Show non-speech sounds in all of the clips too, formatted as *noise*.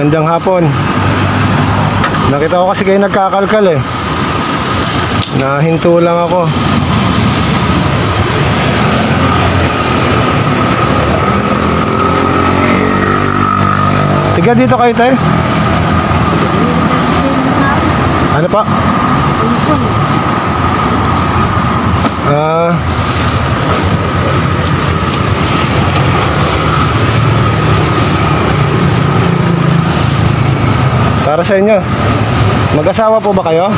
Magandang hapon. Nakita ko kasi kayo nagkakalkal eh. Nahinto lang ako. Tiga dito kayo tayo. Ano pa? Ah. Para sa inyo. Mag-asawa po ba kayo?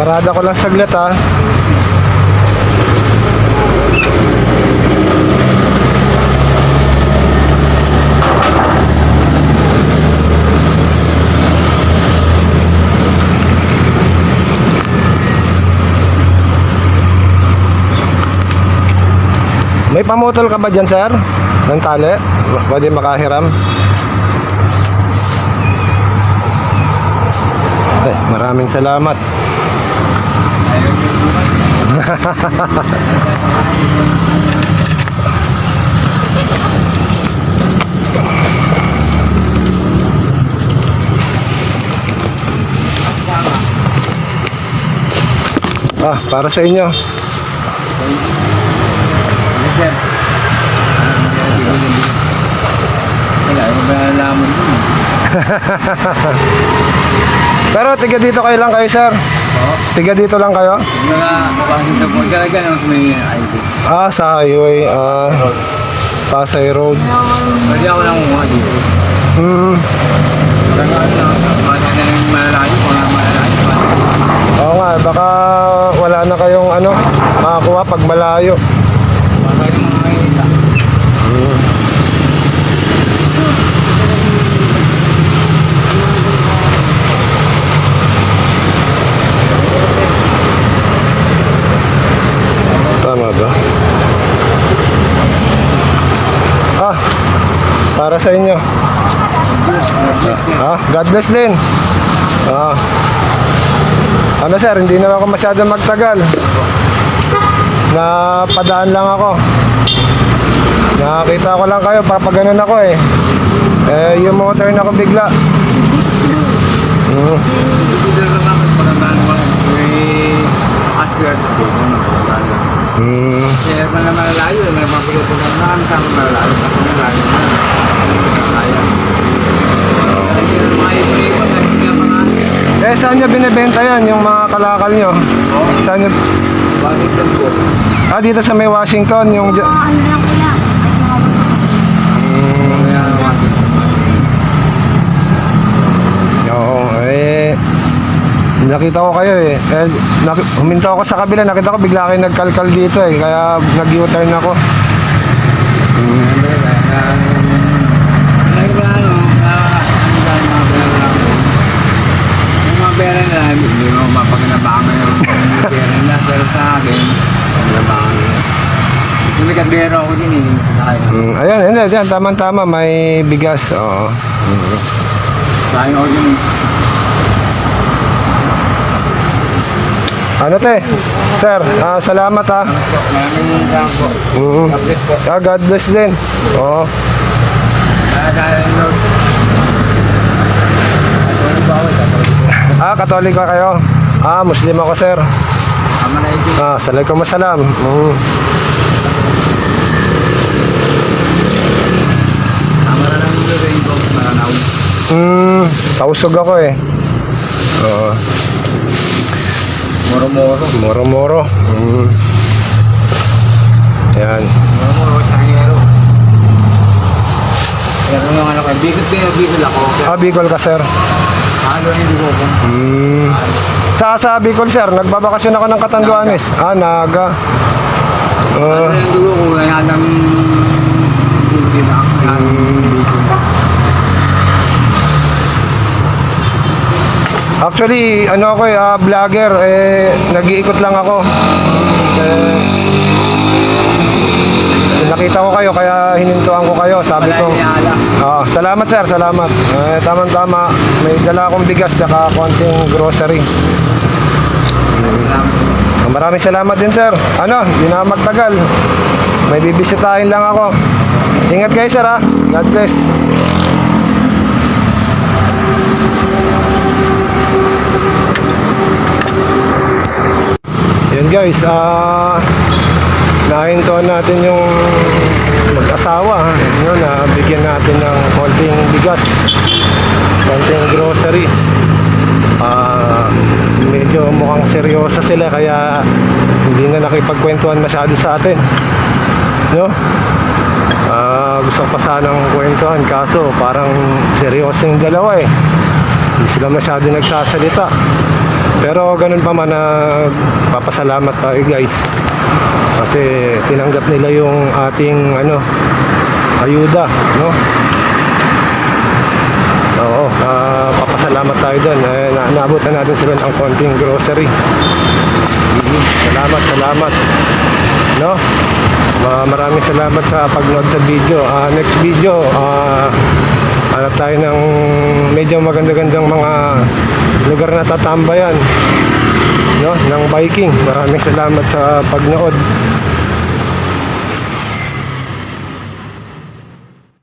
Parada ko lang saglit ha. May pamutol ka ba dyan, sir? Ng tali? Pwede makahiram? Eh, maraming salamat. *laughs* Ah, para sa inyo. Sir. Wala, nalaman mo? *laughs* Pero tiga dito kayo lang kayo, sir. Oo. Tiga dito lang kayo? Mga bakit na po talaga nang may ID. Ah, sa highway, ah, Pasay Road. Pwede ako lang kumuha dito. Hmm. Talaga ano, mga na yung malalayo, malalayo. Oo nga, baka wala na kayong ano, makakuha pag malayo. Pwede mo makikita. Hmm. Tama ba? Ah, para sa inyo. Ah, God bless din. Ah. Ano sir, hindi na ako masyado magtagal. Napadaan lang ako. Nakakita ko lang kayo, papaganon ako eh. Eh, yung motor na ako bigla. Hmm. Dito lang naman, pagandaan mo. May aswerte ko. Hmm. Kaya man na malalayo, may mabulo ko lang naman sa malalayo. Malalayo na. Kaya. Kasi yung mga ipo-ipo, hindi ang mga... Eh, saan nyo binibenta yan, yung mga kalakal nyo? Oh, Saan nyo... lang po? Ah, dito sa may Washington, yung... dya- ano lang? Hmm. Kaya bakit? Oo, eh... Nakita ko kayo eh. eh huminto ako sa kabila, nakita ko bigla kayo nagkalkal dito eh. Kaya nag-U-turn ako. Hmm. Pera na na hindi mo mapaginabangan yung pera na. Pero sa akin, paginabangan yun. May kabero ako din, hindi mo sinakaya. Hmm, ayan, hindi, diyan, tama-tama, may bigas. Oo. Hmm. Sayang ako din eh. Ano te? Sir, ah, salamat ha. Maraming salamat po. Mm. God bless po. Ah, God bless din. Oo. Katoliko. Ah, katolik ka kayo? Ah, Muslim ako, sir. Ah, salamat masalam. Mm. Lang ko. Maranaw. Mm, tausog ako eh. Oo. Moro-moro. Moro-moro. Mm. Yan. Moro-moro sa hangero. Pero yung ano ka, bigod kayo, bigod ako. Pero Ah, Bicol ka, sir. ano hindi ko kung Mm. Sa sa Bicol, sir, nagbabakasyon ako ng Katanduanes. Ah, Naga. ano Ah, yung dugo ko, kaya nang hindi na ako. Actually, ano ako eh, ah, vlogger, eh, nag-iikot lang ako. Eh, nakita ko kayo, kaya hinintuan ko kayo. Sabi ko, ah, salamat sir, salamat. Eh, tama-tama, may dala akong bigas, saka konting grocery. Maraming salamat din sir. Ano, hindi na magtagal. May bibisitahin lang ako. Ingat kayo sir ha. God bless. Guys, ah nahintuan natin yung mag-asawa. Yun, na bigyan natin ng konting bigas, konting grocery. Ah, medyo mukhang seryoso sila kaya hindi na nakipagkwentuhan masyado sa atin. No? Ah, gusto ko pa sanang kwentuhan kaso parang seryoso yung dalawa eh. Hindi sila masyado nagsasalita. Pero ganun pa man na papasalamat tayo guys. Kasi tinanggap nila yung ating ano ayuda, no? Oo, ah, papasalamat tayo doon. Eh, na naabot na natin sila ng konting grocery. Mhm, Salamat, salamat. No? Ma- maraming salamat sa pagnood sa video. Ah, next video, ah hanap tayo ng medyo maganda-gandang mga lugar na tatambayan no, ng biking. Maraming salamat sa pagnood.